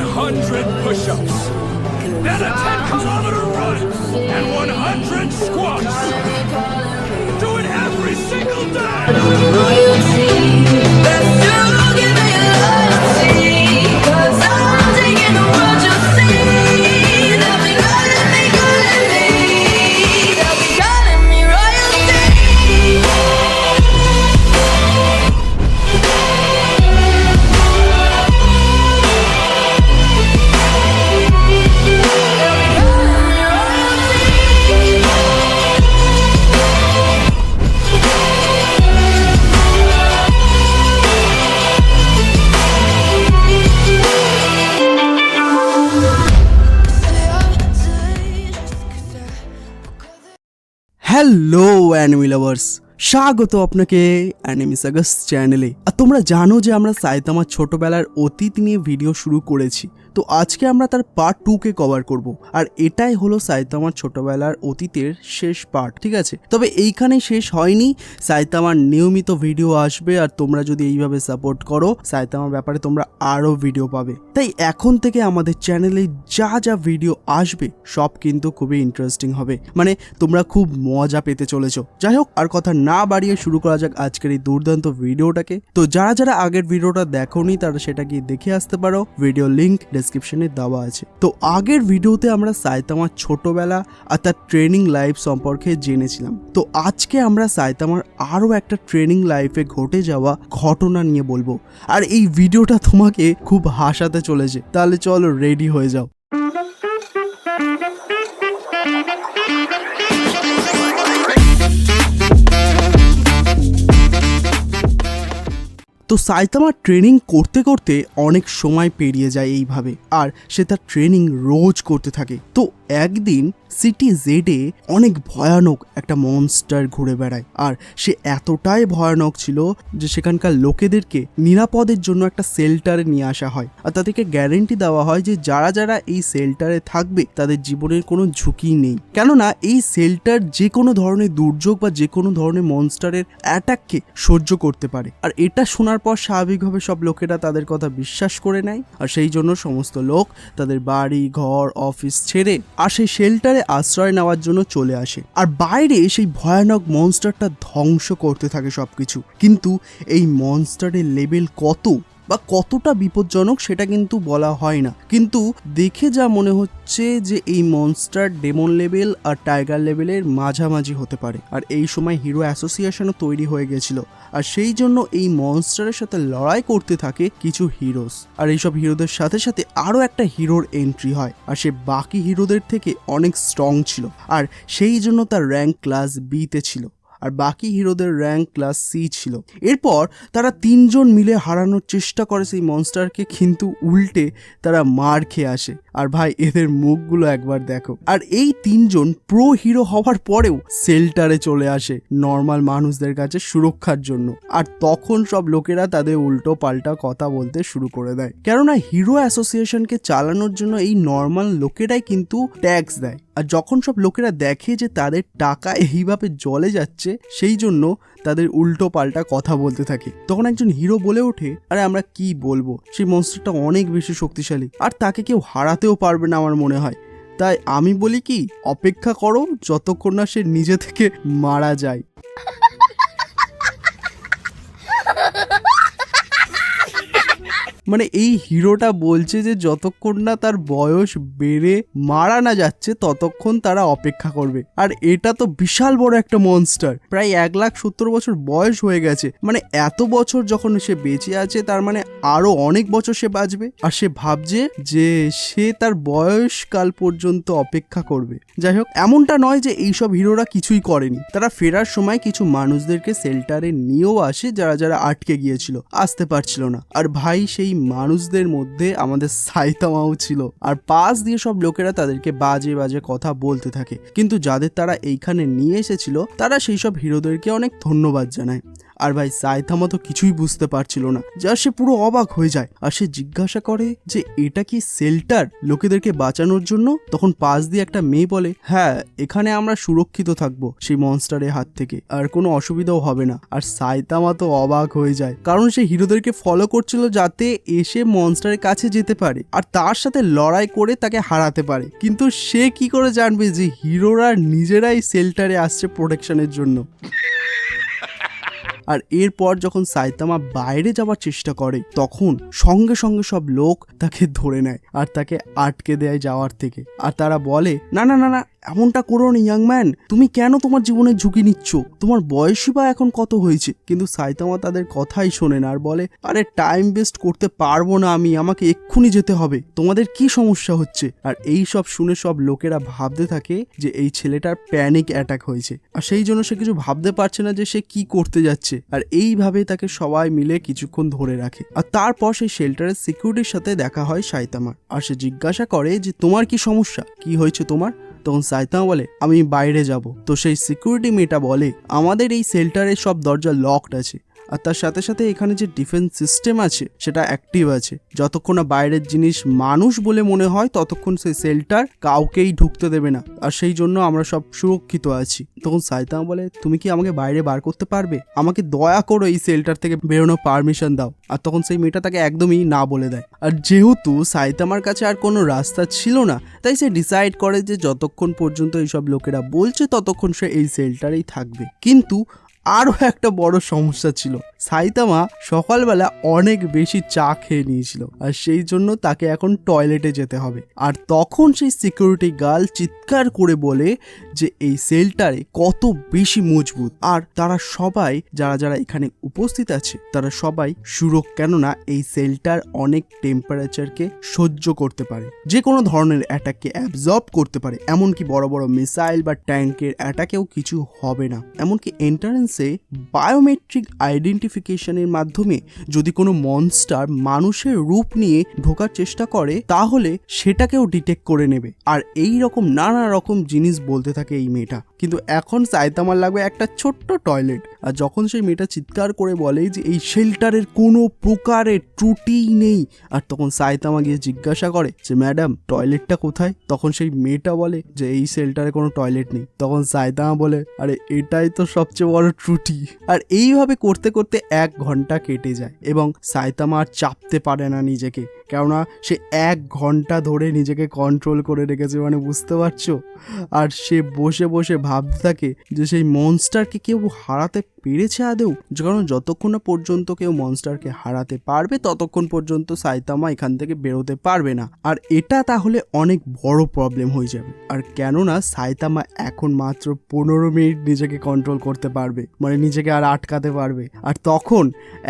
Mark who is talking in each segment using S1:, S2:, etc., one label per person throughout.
S1: 100 push ups, then a 10 kilometer run, and 100 squats. Do it every single day.
S2: Hello anime lovers স্বাগত আপনাকে enemy sagas চ্যানেলে আর তোমরা জানো যে আমরা সাইতামার ছোটবেলার অতীত নিয়ে ভিডিও শুরু করেছি। তো আজকে আমরা তার পার্ট টুকে কভার করব। আর এটাই হলো সাইতামার ছোটবেলার অতীতের শেষ পার্ট ঠিক আছে? তবে এইখানে শেষ হয়নি। সাইতামার নিয়মিত ভিডিও আসবে, আর তোমরা যদি এইভাবে সাপোর্ট করো, সাইতামার ব্যাপারে তোমরা আরও ভিডিও পাবে। তাই এখন থেকে আমাদের চ্যানেলে যা যা ভিডিও আসবে, সব কিন্তু খুবই ইন্টারেস্টিং হবে। মানে তোমরা খুব মজা পেতে চলেছো। যাই হোক, আর কথা না বাড়িয়ে শুরু করা যাক আজকের এই দুর্দান্ত ভিডিওটাকে তো যারা যারা আগের ভিডিওটা দেখোনি, তারা সেটা গিয়ে দেখে আসতে পারো। ভিডিও লিংক ডেসক্রিপশনে দেওয়া আছে। তো আগের ভিডিওতে আমরা সাইতামার ছোটবেলা আর তার ট্রেনিং লাইফ সম্পর্কে জেনেছিলাম। তো আজকে আমরা সাইতামার আরও একটা ট্রেনিং লাইফে ঘটে যাওয়া ঘটনা নিয়ে বলব। আর এই ভিডিওটা তোমাকে খুব হাসাতে চলেছে। তাহলে চলো রেডি হয়ে যাও। তো সাইতামা ট্রেনিং করতে করতে অনেক সময় পেরিয়ে যায় এইভাবে, আর সে তার ট্রেনিং রোজ করতে থাকে। তো একদিন সিটি জেডে অনেক ভয়ানক একটা মনস্টার ঘুরে বেড়ায়, আর সে এতটাই ভয়ানক ছিল যে সেখানকার লোকেদেরকে নিরাপদের জন্য একটা সেল্টারে নিয়ে আসা হয়। আর তাদেরকে গ্যারেন্টি দেওয়া হয় যে যারা যারা এই সেল্টারে থাকবে, তাদের জীবনের কোনো ঝুঁকি নেই। কেননা এই সেল্টার যে কোনো ধরনের দুর্যোগ বা যে কোনো ধরনের মনস্টারের অ্যাটাককে সহ্য করতে পারে। আর এটা শোনার পর স্বাভাবিকভাবে সব লোকেরা তাদের কথা বিশ্বাস করে নেয়। আর সেই জন্য সমস্ত লোক তাদের বাড়ি, ঘর, অফিস ছেড়ে আর সেই শেল্টারে আশ্রয় নেওয়ার জন্য চলে আসে। আর বাইরে সেই ভয়ানক মনস্টারটা ধ্বংস করতে থাকে সবকিছু। কিন্তু এই মনস্টারের লেভেল কত? বা কতটা বিপজ্জনক সেটা কিন্তু বলা হয় না। কিন্তু দেখে যা মনে হচ্ছে যে এই মনস্টার ডেমন লেভেল আর টাইগার লেভেলের মাঝামাঝি হতে পারে। আর এই সময় হিরো অ্যাসোসিয়েশনও তৈরি হয়ে গেছিল। আর সেই জন্য এই মনস্টারের সাথে লড়াই করতে থাকে কিছু হিরোস আর এইসব হিরোদের সাথে সাথে আরও একটা হিরোর এন্ট্রি হয়। আর সে বাকি হিরোদের থেকে অনেক স্ট্রং ছিল। আর সেই জন্য তার র্যাঙ্ক ক্লাস বিতে ছিল। আর বাকি হিরোদের র্যাঙ্ক ক্লাস সি ছিল। এরপর তারা তিনজন মিলে হারানোর চেষ্টা করে সেই মনস্টারকে কিন্তু উল্টে তারা মার খেয়ে আসে। আর ভাই, এদের মুখগুলো একবার দেখো। আর এই তিনজন প্রো হিরো হওয়ার পরেও সেল্টারে চলে আসে নর্মাল মানুষদের কাছে সুরক্ষার জন্য। আর তখন সব লোকেরা তাদের উল্টো পাল্টা কথা বলতে শুরু করে দেয়। কেননা হিরো অ্যাসোসিয়েশনকে চালানোর জন্য এই নর্মাল লোকেরাই কিন্তু ট্যাক্স দেয়। আর যখন সব লোকেরা দেখে যে তাদের টাকা এইভাবে জলে যাচ্ছে সেই জন্য তাদের উল্টো পাল্টা কথা বলতে থাকে। তখন একজন হিরো বলে ওঠে, আরে, আমরা কি বলব? সেই মনস্টারটা অনেক বেশি শক্তিশালী। আর তাকে কেউ হারাতেও পারবে না আমার মনে হয়। তাই আমি বলি কি, অপেক্ষা করো যতক্ষণ না সে নিজে থেকে মারা যায়। মানে এই হিরোটা বলছে যে যতক্ষণ না তার বয়স বেড়ে মারা না যাচ্ছে, ততক্ষণ তারা অপেক্ষা করবে। আর এটা তো বিশাল বড় একটা মনস্টার প্রায় এক লাখ সত্তর বছর বয়স হয়ে গেছে। মানে এত বছর যখন সে বেঁচে আছে, তার মানে আরও অনেক বছর সে বাঁচবে। আর সে ভাবছে যে সে তার বয়সকাল পর্যন্ত অপেক্ষা করবে। যাই হোক, এমনটা নয় যে এইসব হিরোরা কিছুই করেনি। তারা ফেরার সময় কিছু মানুষদেরকে সেল্টারে নিয়েও আসে, যারা যারা আটকে গিয়েছিল। আসতে পারছিল না। আর ভাই, সেই মানুষদের মধ্যে আমাদের সাইতামাও ছিল। আর পাশ দিয়ে সব লোকেরা তাদেরকে বাজে বাজে কথা বলতে থাকে। কিন্তু যাদের তারা এইখানে নিয়ে এসেছিল, তারা সেই সব হিরোদেরকে অনেক ধন্যবাদ জানায়। আর ভাই সাইতামা তো কিছুই বুঝতে পারছিল না। যা সে পুরো অবাক হয়ে যায়। আর সে জিজ্ঞাসা করে যে, এটা কি সেল্টার লোকেদেরকে বাঁচানোর জন্য? তখন পাশ দিয়ে একটা মেয়ে বলে হ্যাঁ এখানে আমরা সুরক্ষিত থাকব সেই মনস্টারের হাত থেকে। আর কোনো অসুবিধাও হবে না। আর সাইতামা তো অবাক হয়ে যায়। কারণ সে হিরোদেরকে ফলো করছিল যাতে এসে মনস্টারের কাছে যেতে পারে। আর তার সাথে লড়াই করে তাকে হারাতে পারে। কিন্তু সে কি করে জানবে যে, হিরোরা নিজেরাই সেল্টারে আসছে প্রোটেকশনের জন্য? আর এরপর যখন সাইতামা বাইরে যাওয়ার চেষ্টা করে, তখন সঙ্গে সঙ্গে সব লোক তাকে ধরে নেয় আর তাকে আটকে দেয় যাওয়ার থেকে। আর তারা বলে, না না না না এমনটা করো না ইয়াং ম্যান তুমি কেন তোমার জীবনের ঝুঁকি নিচ্ছ? তোমার বয়সই বা এখন কত হয়েছে? কিন্তু সাইতামা তাদের কথাই শোনে না আর বলে, আরে টাইম ওয়েস্ট করতে পারব না আমি, আমাকে এক্ষুনি যেতে হবে। তোমাদের কি সমস্যা হচ্ছে? আর এই সব শুনে সব লোকেরা ভাবতে থাকে যে এই ছেলেটার প্যানিক অ্যাটাক হয়েছে। আর সেই জন্য সে কিছু ভাবতে পারছে না যে সে কি করতে যাচ্ছে। আর এইভাবে তাকে সবাই মিলে কিছুক্ষণ ধরে রাখে। আর তারপর সেই শেল্টারের সিকিউরিটির সাথে দেখা হয় সাইতামার। আর সে জিজ্ঞাসা করে যে, তোমার কি সমস্যা? কি হয়েছে তোমার? তখন সাইতামা বলে, আমি বাইরে যাব। তো সেই সিকিউরিটি মেয়েটা বলে, আমাদের এই শেল্টারের সব দরজা লকড আছে। আর তার সাথে সাথে এখানে যে ডিফেন্স সিস্টেম আছে, সেটা অ্যাক্টিভ আছে। যতক্ষণ না বাইরের জিনিস মানুষ বলে মনে হয়, ততক্ষণ সেই সেল্টার কাউকেই ঢুকতে দেবে না। আর সেই জন্য আমরা সব সুরক্ষিত আছি। তখন সাইতামা বলে, তুমি কি আমাকে বাইরে বার করতে পারবে? আমাকে দয়া করো এই সেল্টার থেকে বেরোনোর পারমিশন দাও। আর তখন সেই মেয়েটা তাকে একদমই না বলে দেয়। আর যেহেতু সাইতামার কাছে আর কোনো রাস্তা ছিল না, তাই সে ডিসাইড করে যে যতক্ষণ পর্যন্ত এইসব লোকেরা বলছে, ততক্ষণ সে এই সেল্টারেই থাকবে। কিন্তু আরও একটা বড় সমস্যা ছিল। সাইতামা সকালবেলা অনেক বেশি চা খেয়ে নিয়েছিল, আর সেই জন্য তাকে এখন টয়লেটে যেতে হবে। আর তখন সেই সিকিউরিটি গার্ল চিৎকার করে বলে যে এই সেলটারে কত বেশি মজবুত। আর তারা সবাই, যারা যারা এখানে উপস্থিত আছে, তারা সবাই সুরক কেননা এই সেলটার অনেক টেম্পারেচারকে সহ্য করতে পারে। যে কোনো ধরনের অ্যাটাককে অ্যাবজর্ব করতে পারে, এমনকি বড় বড় মিসাইল বা ট্যাঙ্কের অ্যাটাকেও কিছু হবে না। এমনকি এন্ট্রান্সে বায়োমেট্রিক আইডেন্টিফিকেশনের মাধ্যমে যদি কোনো মনস্টার মানুষের রূপ নিয়ে ঢোকার চেষ্টা করে, তাহলে সেটাকেও ডিটেক্ট করে নেবে। আর এই রকম নানা রকম জিনিস বলতে থাকে এই মেয়েটা। কিন্তু এখন সাইতামার লাগবে একটা ছোট্ট টয়লেট আর যখন সেই মেয়েটা চিৎকার করে বলে যে এই শেল্টারের কোনো প্রকারের ত্রুটিই নেই, আর তখন সাইতামা গিয়ে জিজ্ঞাসা করে যে ম্যাডাম টয়লেটটা কোথায়? তখন সেই মেয়েটা বলে যে, এই শেল্টারে কোনো টয়লেট নেই। তখন সাইতামা বলে, আরে, এটাই তো সবচেয়ে বড় ত্রুটি। আর এইভাবে করতে করতে এক ঘণ্টা কেটে যায় এবং সাইতামা আর চাপতে পারে না নিজেকে। কেননা সে এক ঘণ্টা ধরে নিজেকে কন্ট্রোল করে রেখেছে মানে বুঝতে পারছ? আর সে বসে বসে ভাবতে থাকে যে সেই মনস্টারকে কেউ হারাতে পেরেছে আদেও কারণ যতক্ষণ না পর্যন্ত কেউ মনস্টারকে হারাতে পারবে, ততক্ষণ পর্যন্ত সাইতামা এখান থেকে বেরোতে পারবে না। আর এটা তাহলে অনেক বড় প্রবলেম হয়ে যাবে। আর কেননা সাইতামা এখন মাত্র পনেরো মিনিট নিজেকে কন্ট্রোল করতে পারবে মানে নিজেকে আর আটকাতে পারবে। আর তখন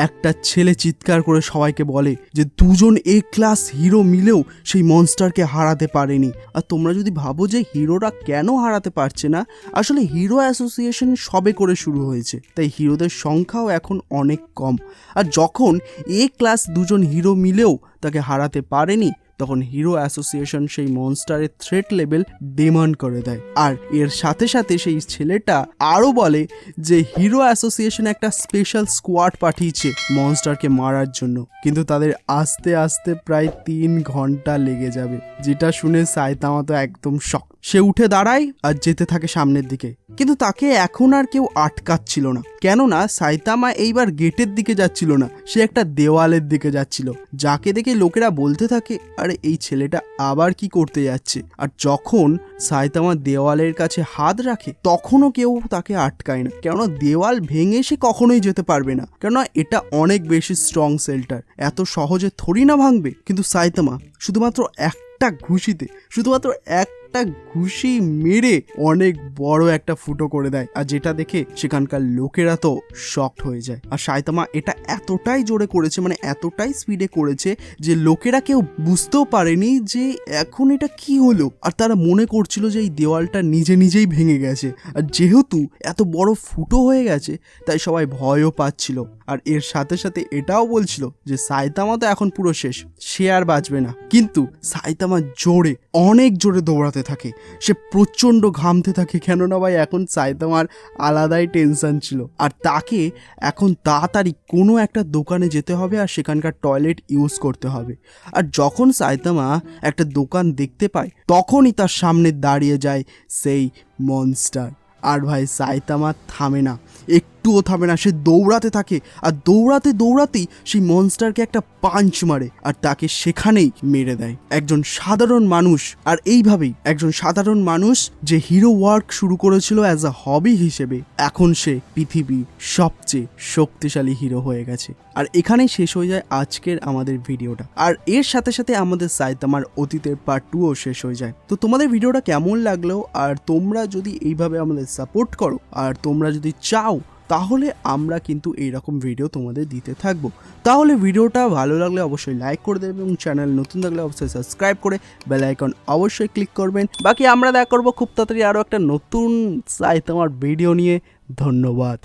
S2: একটা ছেলে চিৎকার করে সবাইকে বলে যে, দুজন এ ক্লাস হিরো মিলেও সেই মনস্টারকে হারাতে পারেনি। আর তোমরা যদি ভাবো যে হিরোরা কেন হারাতে পারছে না, আসলে হিরো অ্যাসোসিয়েশন সবে করে শুরু হয়েছে। তাই হিরোদের সংখ্যাও এখন অনেক কম। আর যখন এ ক্লাস দুজন হিরো মিলেও তাকে হারাতে পারেনি তখন হিরো অ্যাসোসিয়েশন সেই মনস্টারের থ্রেট লেভেল ডিমান্ড করে দেয়। আর এর সাথে সাথে সেই ছেলেটা আরও বলে যে হিরো অ্যাসোসিয়েশন একটা স্পেশাল স্কোয়াড পাঠিয়েছে মনস্টারকে মারার জন্য। কিন্তু তাদের আস্তে আস্তে প্রায় তিন ঘণ্টা লেগে যাবে। যেটা শুনে সাইতামা তো একদম শক সে উঠে দাঁড়ায় আর যেতে থাকে সামনের দিকে। কিন্তু তাকে এখন আর কেউ আটকাচ্ছিল না। কেননা সাইতামা এইবার গেটের দিকে যাচ্ছিল না, সে একটা দেওয়ালের দিকে যাচ্ছিল। যাকে দেখে লোকেরা বলতে থাকে, আরে, এই ছেলেটা আবার কি করতে যাচ্ছে? আর যখন সাইতামা দেওয়ালের কাছে হাত রাখে, তখনও কেউ তাকে আটকায় না। কেননা দেওয়াল ভেঙে সে কখনোই যেতে পারবে না। কেননা এটা অনেক বেশি স্ট্রং সেল্টার এত সহজে থরি না ভাঙবে। কিন্তু সাইতামা শুধুমাত্র একটা ঘুষিতে, শুধুমাত্র একটা ঘুষি মেরে অনেক বড় একটা ফুটো করে দেয়। আর যেটা দেখে সেখানকার লোকেরা তো শকড হয়ে যায়। আর সাইতামা এটা এতটাই জোরে করেছে মানে এতটাই স্পিডে করেছে যে লোকেরা কেউ বুঝতেও পারেনি যে এখন এটা কি হলো। আর তারা মনে করছিল যে এই দেওয়ালটা নিজে নিজেই ভেঙে গেছে। আর যেহেতু এত বড় ফুটো হয়ে গেছে, তাই সবাই ভয়ও পাচ্ছিল। আর এর সাথে সাথে এটাও বলছিল যে সাইতামা তো এখন পুরো শেষ, সে আর বাঁচবে না। কিন্তু সাইতামা জোরে, অনেক জোরে দৌড়াতে দৌড়াতে থাকে। সে প্রচণ্ড ঘামতে থাকে কেননা ভাই, এখন সাইতামার আলাদাই টেনশন ছিল। আর তাকে এখন তাড়াতাড়ি কোনো একটা দোকানে যেতে হবে আর সেখানকার টয়লেট ইউজ করতে হবে। আর যখন সাইতামা একটা দোকান দেখতে পায় তখনই তার সামনে দাঁড়িয়ে যায় সেই মনস্টার আর ভাই সাইতামা থামে না। একটুও থামে না, সে দৌড়াতে থাকে। আর দৌড়াতে দৌড়াতেই সেই মনস্টারকে একটা পাঞ্চ মারে আর তাকে সেখানেই মেরে দেয়। একজন সাধারণ মানুষ, আর এইভাবেই একজন সাধারণ মানুষ যে হিরো ওয়ার্ক শুরু করেছিল অ্যাজ আ হবি হিসেবে, এখন সে পৃথিবীর সবচেয়ে শক্তিশালী হিরো হয়ে গেছে। আর এখানেই শেষ হয়ে যায় আজকের আমাদের ভিডিওটা। আর এর সাথে সাথে আমাদের সাইতামার অতীতের পার্ট টুও শেষ হয়ে যায়। তো তোমাদের ভিডিওটা কেমন লাগল? আর তোমরা যদি এইভাবে আমাদের সাপোর্ট করো, আর তোমরা যদি চাও তাহলে আমরা কিন্তু এইরকম ভিডিও তোমাদের দিতে থাকব। তাহলে ভিডিওটা ভালো লাগলে অবশ্যই লাইক করে দেবেন এবং চ্যানেল নতুন থাকলে অবশ্যই সাবস্ক্রাইব করে বেল আইকন অবশ্যই ক্লিক করবেন। বাকি আমরা দেখা করব খুব তাড়াতাড়ি আরও একটা নতুন সাই তোমার ভিডিও নিয়ে। ধন্যবাদ।